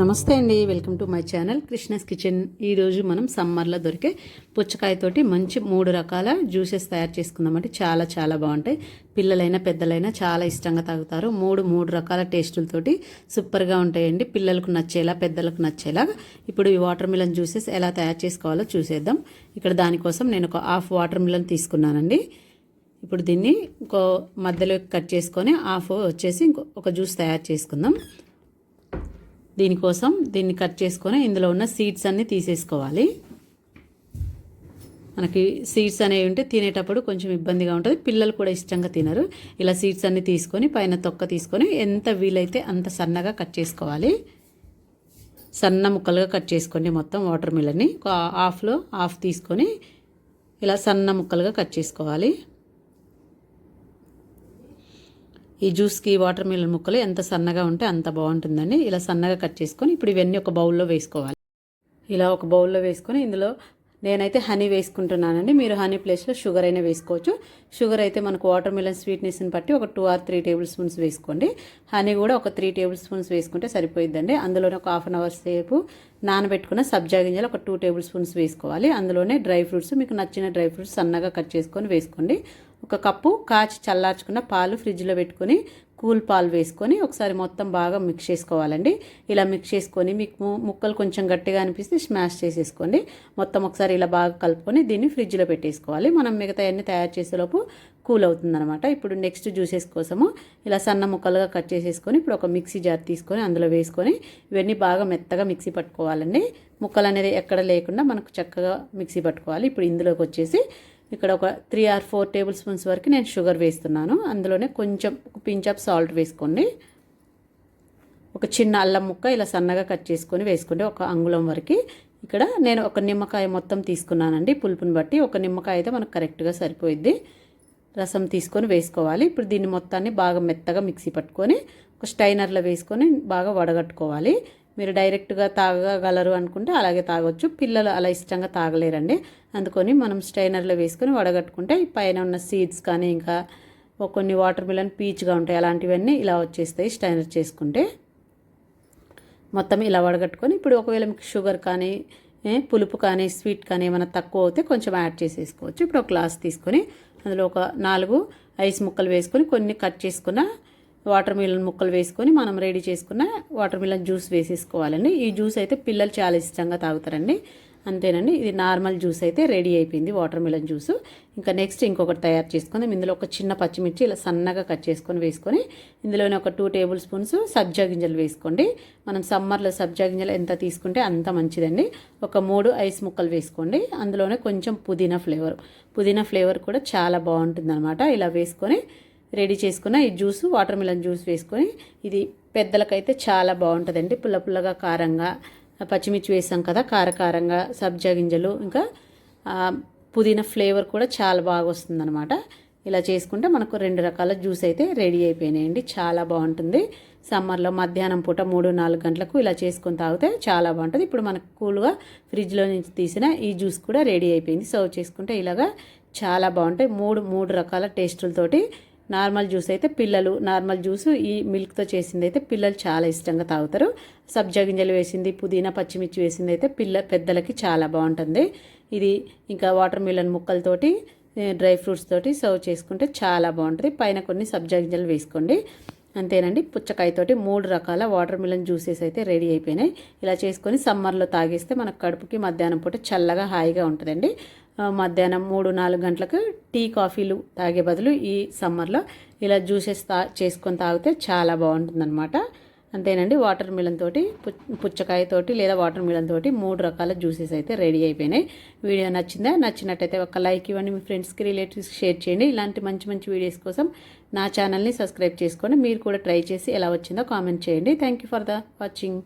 నమస్తే అండి welcome to my channel Krishna's kitchen. ఈరోజు మనం సమ్మర్లో దొరికే పుచ్చకాయతోటి మంచి మూడు రకాల జ్యూసెస్ తయారు చేసుకుందామంటే చాలా చాలా బాగుంటాయి. పిల్లలైనా పెద్దలైనా చాలా ఇష్టంగా తాగుతారు. మూడు మూడు రకాల టేస్టులతోటి సూపర్గా ఉంటాయండి. పిల్లలకు నచ్చేలా పెద్దలకు నచ్చేలా ఇప్పుడు ఈ వాటర్ మిలన్ జ్యూసెస్ ఎలా తయారు చేసుకోవాలో చూసేద్దాం. ఇక్కడ దానికోసం నేను ఒక హాఫ్ వాటర్ మిలన్ తీసుకున్నానండి. ఇప్పుడు దీన్ని ఇంకో మధ్యలో కట్ చేసుకొని హాఫ్ వచ్చేసి ఇంకో ఒక జ్యూస్ తయారు చేసుకుందాం. దీనికోసం దీన్ని కట్ చేసుకొని ఇందులో ఉన్న సీడ్స్ అన్నీ తీసేసుకోవాలి. మనకి సీడ్స్ అనేవి ఉంటే తినేటప్పుడు కొంచెం ఇబ్బందిగా ఉంటుంది. పిల్లలు కూడా ఇష్టంగా తినరు. ఇలా సీడ్స్ అన్నీ తీసుకొని పైన తొక్క తీసుకొని ఎంత వీలైతే అంత సన్నగా కట్ చేసుకోవాలి. సన్న ముక్కలుగా కట్ చేసుకోండి మొత్తం వాటర్ మిలన్ని హాఫ్లో హాఫ్ తీసుకొని ఇలా సన్న ముక్కలుగా కట్ చేసుకోవాలి. ఈ జ్యూస్కి వాటర్ మిలన్ ముక్కలు ఎంత సన్నగా ఉంటే అంత బాగుంటుందండి. ఇలా సన్నగా కట్ చేసుకొని ఇప్పుడు ఇవన్నీ ఒక బౌల్లో వేసుకోవాలి. ఇలా ఒక బౌల్లో వేసుకొని ఇందులో నేనైతే హనీ వేసుకుంటున్నానండి. మీరు హనీ ప్లేస్లో షుగర్ అయినా వేసుకోవచ్చు. షుగర్ అయితే మనకు వాటర్ మిలన్ స్వీట్నెస్ని బట్టి ఒక two or three tablespoons వేసుకోండి. హనీ కూడా ఒక త్రీ టేబుల్ స్పూన్స్ వేసుకుంటే సరిపోయిద్దండి. అందులోనే ఒక హాఫ్ అన్ అవర్ సేపు నానబెట్టుకున్న సబ్జా గింజలు ఒక టూ టేబుల్ స్పూన్స్ వేసుకోవాలి. అందులోనే డ్రై ఫ్రూట్స్ మీకు నచ్చిన డ్రై ఫ్రూట్స్ సన్నగా కట్ చేసుకొని వేసుకోండి. ఒక కప్పు కాచి చల్లార్చుకున్న పాలు ఫ్రిడ్జ్లో పెట్టుకొని కూల్ పాలు వేసుకొని ఒకసారి మొత్తం బాగా మిక్స్ చేసుకోవాలండి. ఇలా మిక్స్ చేసుకొని మీకు ముక్కలు కొంచెం గట్టిగా అనిపిస్తే స్మాష్ చేసేసుకోండి. మొత్తం ఒకసారి ఇలా బాగా కలుపుకొని దీన్ని ఫ్రిడ్జ్లో పెట్టేసుకోవాలి. మనం మిగతా అన్ని తయారు చేసేలోపు కూల్ అవుతుందనమాట ఇప్పుడు నెక్స్ట్ జ్యూసెస్ కోసము ఇలా సన్న ముక్కలుగా కట్ చేసేసుకొని ఇప్పుడు ఒక మిక్సీ జార్ తీసుకొని అందులో వేసుకొని ఇవన్నీ బాగా మెత్తగా మిక్సీ పట్టుకోవాలండి. ముక్కలు అనేది ఎక్కడ లేకుండా మనకు చక్కగా మిక్సీ పట్టుకోవాలి. ఇప్పుడు ఇందులోకి వచ్చేసి ఇక్కడ ఒక three or four tablespoons వరకు నేను షుగర్ వేస్తున్నాను. అందులోనే కొంచెం ఒక పించ్ ఆఫ్ సాల్ట్ వేసుకోండి. ఒక చిన్న అల్లం ముక్క ఇలా సన్నగా కట్ చేసుకొని వేసుకోండి. ఒక అంగుళం వరకు. ఇక్కడ నేను ఒక నిమ్మకాయ మొత్తం తీసుకున్నానండి. పులుపుని బట్టి ఒక నిమ్మకాయ అయితే మనకు కరెక్ట్గా సరిపోయిద్ది. రసం తీసుకొని వేసుకోవాలి. ఇప్పుడు దీన్ని మొత్తాన్ని బాగా మెత్తగా మిక్సీ పట్టుకొని ఒక స్టైనర్లో వేసుకొని బాగా వడగట్టుకోవాలి. మీరు డైరెక్ట్గా తాగగలరు అనుకుంటే అలాగే తాగొచ్చు. పిల్లలు అలా ఇష్టంగా తాగలేరండి. అందుకొని మనం స్టైనర్లో వేసుకొని వడగట్టుకుంటే పైన ఉన్న సీడ్స్ కానీ ఇంకా కొన్ని వాటర్ మిలన్ పీచ్గా ఉంటాయి అలాంటివన్నీ ఇలా వచ్చేస్తాయి స్టైనర్ చేసుకుంటే. మొత్తం ఇలా వడగట్టుకొని ఇప్పుడు ఒకవేళ మీకు షుగర్ కానీ పులుపు కానీ స్వీట్ కానీ ఏమైనా తక్కువ అవుతే కొంచెం యాడ్ చేసేసుకోవచ్చు. ఇప్పుడు ఒక గ్లాస్ తీసుకొని అందులో ఒక నాలుగు ఐస్ ముక్కలు వేసుకొని కొన్ని కట్ చేసుకున్న వాటర్ మిలన్ ముక్కలు వేసుకొని మనం రెడీ చేసుకున్న వాటర్ మిలన్ జ్యూస్ వేసేసుకోవాలండి. ఈ జ్యూస్ అయితే పిల్లలు చాలా ఇష్టంగా తాగుతారండి. అంతేనండి. ఇది నార్మల్ జ్యూస్ అయితే రెడీ అయిపోయింది వాటర్ మిలన్ జ్యూస్. ఇంకా నెక్స్ట్ ఇంకొకటి తయారు చేసుకుందాం. ఇందులో ఒక చిన్న పచ్చిమిర్చి ఇలా సన్నగా కట్ చేసుకొని వేసుకొని ఇందులోనే ఒక టూ టేబుల్ స్పూన్స్ సబ్జా గింజలు వేసుకోండి. మనం సమ్మర్లో సబ్జా గింజలు ఎంత తీసుకుంటే అంత మంచిదండి. ఒక మూడు ఐస్ ముక్కలు వేసుకోండి. అందులోనే కొంచెం పుదీనా ఫ్లేవర్. పుదీనా ఫ్లేవర్ కూడా చాలా బాగుంటుంది ఇలా వేసుకొని రెడీ చేసుకున్న ఈ జ్యూస్ వాటర్ మిలన్ జ్యూస్ వేసుకొని ఇది పెద్దలకైతే చాలా బాగుంటుందండి. పుల్ల పుల్లగా కారంగా పచ్చిమిర్చి వేసాం కదా కారకారంగా సబ్జా గింజలు ఇంకా పుదీనా ఫ్లేవర్ కూడా చాలా బాగా వస్తుందన్నమాట. ఇలా చేసుకుంటే మనకు రెండు రకాల జ్యూస్ అయితే రెడీ అయిపోయినాయండి. చాలా బాగుంటుంది. సమ్మర్లో మధ్యాహ్నం పూట మూడు నాలుగు గంటలకు ఇలా చేసుకొని తాగితే చాలా బాగుంటుంది. ఇప్పుడు మనకు కూల్గా ఫ్రిడ్జ్లో నుంచి తీసిన ఈ జ్యూస్ కూడా రెడీ అయిపోయింది. సర్వ్ చేసుకుంటే ఇలాగా చాలా బాగుంటాయి. మూడు మూడు రకాల టేస్టులతోటి నార్మల్ జ్యూస్ అయితే పిల్లలు నార్మల్ జ్యూస్ ఈ మిల్క్తో చేసింది అయితే పిల్లలు చాలా ఇష్టంగా తాగుతారు. సబ్జా గింజలు వేసింది పుదీనా పచ్చిమిర్చి వేసింది అయితే పిల్ల పెద్దలకి చాలా బాగుంటుంది. ఇది ఇంకా వాటర్ మిలన్ ముక్కలతోటి డ్రై ఫ్రూట్స్ తోటి సర్వ్ చేసుకుంటే చాలా బాగుంటుంది. పైన కొన్ని సబ్జా గింజలు వేసుకోండి. అంతేనండి. పుచ్చకాయతోటి మూడు రకాల వాటర్ మిలన్ జ్యూసెస్ అయితే రెడీ అయిపోయినాయి. ఇలా చేసుకొని సమ్మర్లో తాగేస్తే మన కడుపుకి మధ్యాహ్నం పూట చల్లగా హాయిగా ఉంటుందండి. మధ్యాహ్నం మూడు నాలుగు గంటలకు టీ కాఫీలు తాగే బదులు ఈ సమ్మర్లో ఇలా జ్యూసెస్ తా చేసుకొని తాగితే చాలా బాగుంటుందన్నమాట. అంతేనండి వాటర్ మిలన్ తోటి పుచ్చకాయతోటి లేదా వాటర్ మిలన్ తోటి మూడు రకాల జ్యూసెస్ అయితే రెడీ అయిపోయినాయి. వీడియో నచ్చిందా? నచ్చినట్టయితే ఒక లైక్ ఇవ్వండి మీ ఫ్రెండ్స్కి రిలేటివ్స్కి షేర్ చేయండి. ఇలాంటి మంచి మంచి వీడియోస్ కోసం నా ఛానల్ని సబ్స్క్రైబ్ చేసుకోండి. మీరు కూడా ట్రై చేసి ఎలా వచ్చిందో కామెంట్ చేయండి. Thank for the watching.